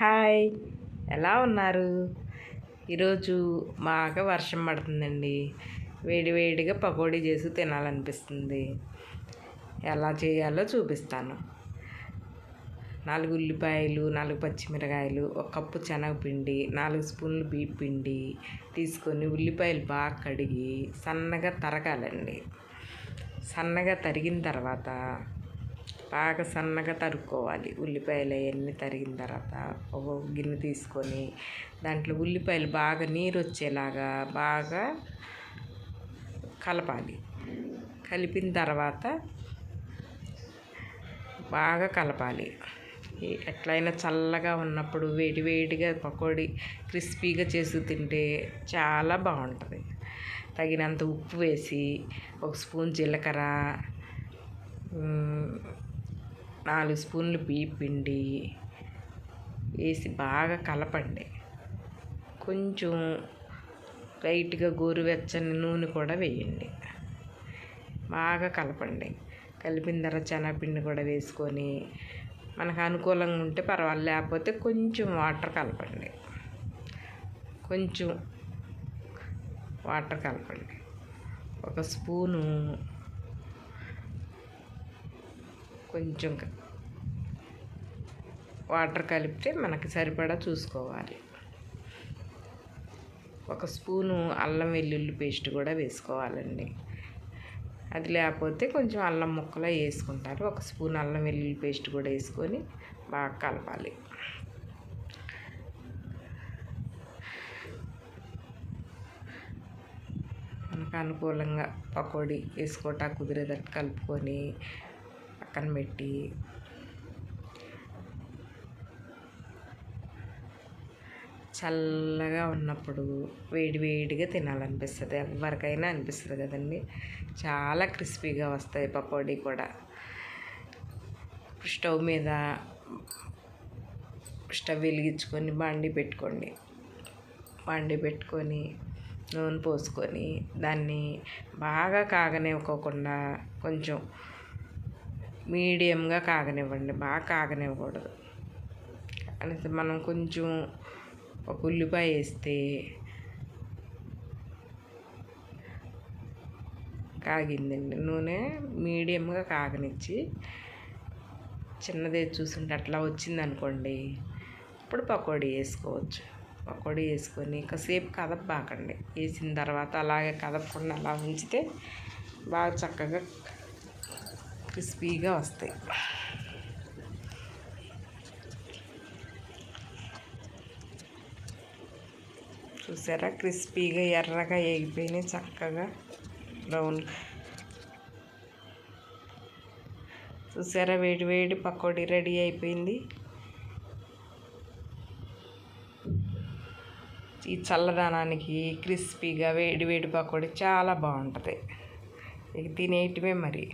Hi ఎలా ఉన్నారు? ఈరోజు బాగా వర్షం పడుతుందండి. వేడివేడిగా పకోడీ చేసి తినాలనిపిస్తుంది. ఎలా చేయాలో చూపిస్తాను. నాలుగు ఉల్లిపాయలు నాలుగు పచ్చిమిరకాయలు ఒక కప్పు శనగపిండి నాలుగు స్పూన్లు బీప్ పిండి తీసుకొని ఉల్లిపాయలు బాగా కడిగి సన్నగా తరగాలండి. సన్నగా తరిగిన తర్వాత బాగా సన్నగా తరుక్కోవాలి. ఉల్లిపాయలు అవన్నీ తరిగిన తర్వాత ఒక గిన్నె తీసుకొని దాంట్లో ఉల్లిపాయలు బాగా నీరు వచ్చేలాగా బాగా కలపాలి. కలిపిన తర్వాత బాగా కలపాలి. ఎట్లయినా చల్లగా ఉన్నప్పుడు వేడి వేడిగా పకోడీ క్రిస్పీగా చేసి తింటే చాలా బాగుంటుంది. తగినంత ఉప్పు వేసి ఒక స్పూన్ జీలకర్ర నాలుగు స్పూన్లు బియ్యం పిండి వేసి బాగా కలపండి. కొంచెం లైట్గా గోరువెచ్చని నూనె కూడా వేయండి. బాగా కలపండి. కలిపిన తర్వాత శనగపిండి కూడా వేసుకొని మనకు అనుకూలంగా ఉంటే పర్వాలేదు. లేకపోతే కొంచెం వాటర్ కలపండి. కొంచెం వాటర్ కలపండి. ఒక స్పూను కొంచెం వాటర్ కలిపితే మనకి సరిపడా చూసుకోవాలి. ఒక స్పూను అల్లం వెల్లుల్లి పేస్ట్ కూడా వేసుకోవాలండి. అది లేకపోతే కొంచెం అల్లం ముక్కలు వేసుకుంటారు. ఒక స్పూన్ అల్లం వెల్లుల్లి పేస్ట్ కూడా వేసుకొని బాగా కలపాలి. మనకు అనుకూలంగా పకోడీ వేసుకోవటా కుదిరేటట్టు కలుపుకొని పక్కన పెట్టి. చల్లగా ఉన్నప్పుడు వేడి వేడిగా తినాలనిపిస్తుంది. ఎవరికైనా అనిపిస్తుంది కదండి. చాలా క్రిస్పీగా వస్తాయి పకోడీ కూడా. స్టవ్ మీద స్టవ్ వెలిగించుకొని బాండి పెట్టుకోండి. బాండి పెట్టుకొని నూనె పోసుకొని దాన్ని బాగా కాగనివ్వకోకుండా కొంచెం మీడియంగా కాగనివ్వండి బాగా కాగనివ్వకూడదు. అనేసి మనం కొంచెం ఒక ఉల్లిపాయ వేస్తే కాగిందండి. నూనె మీడియంగా కాగనిచ్చి చిన్నదే చూసుంటే అట్లా వచ్చింది అనుకోండి ఇప్పుడు పకోడీ వేసుకోవచ్చు. పకోడీ వేసుకొని కాసేపు కదపబాకండి. వేసిన తర్వాత అలాగే కదపకుండా అలా ఉంచితే బాగా చక్కగా క్రిస్పీగా వస్తాయి. చూసారా? క్రిస్పీగా ఎర్రగా వేగిపోయినాయి చక్కగా బ్రౌన్ చూసారా? వేడి వేడి పకోడీ రెడీ అయిపోయింది. ఈ చల్లదనానికి క్రిస్పీగా వేడి వేడి పకోడీ చాలా బాగుంటుంది. ఇక తినేయటమే మరి.